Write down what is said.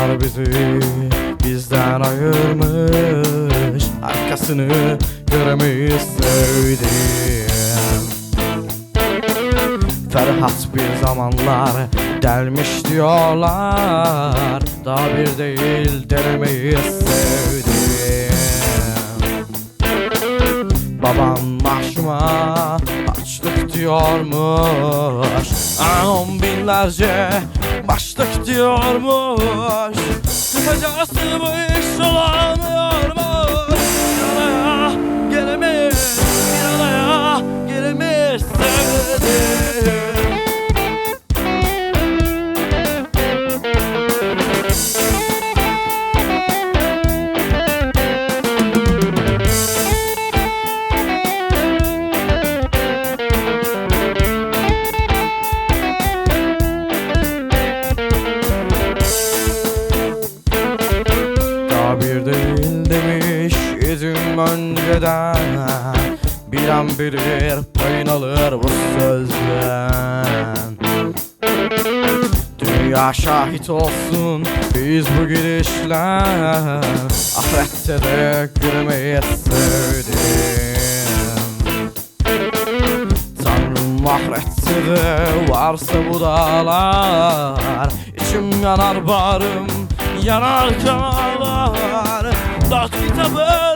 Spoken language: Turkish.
Dağlar bizi bizden ayırmış. Arkasını göremeyiz sevdiğim. Ferhat bir zamanlar delmiş diyorlar. Daha bir değil denemeyi sevdim Babam mahşuma açlık diyormuş. On binlerce başlık diyormuş. Kısacası bu iş olamıyormuş Bir değil demiş idim önceden. Bilen bilir payın alır bu sözden. Dünya şahit olsun biz bu gidişle Ahirette de gülmeyi sevdim. Tanrım ahirette de varsa bu dağlar. İçim yanar bağrım yanar kanlar Dört kitabın hangisine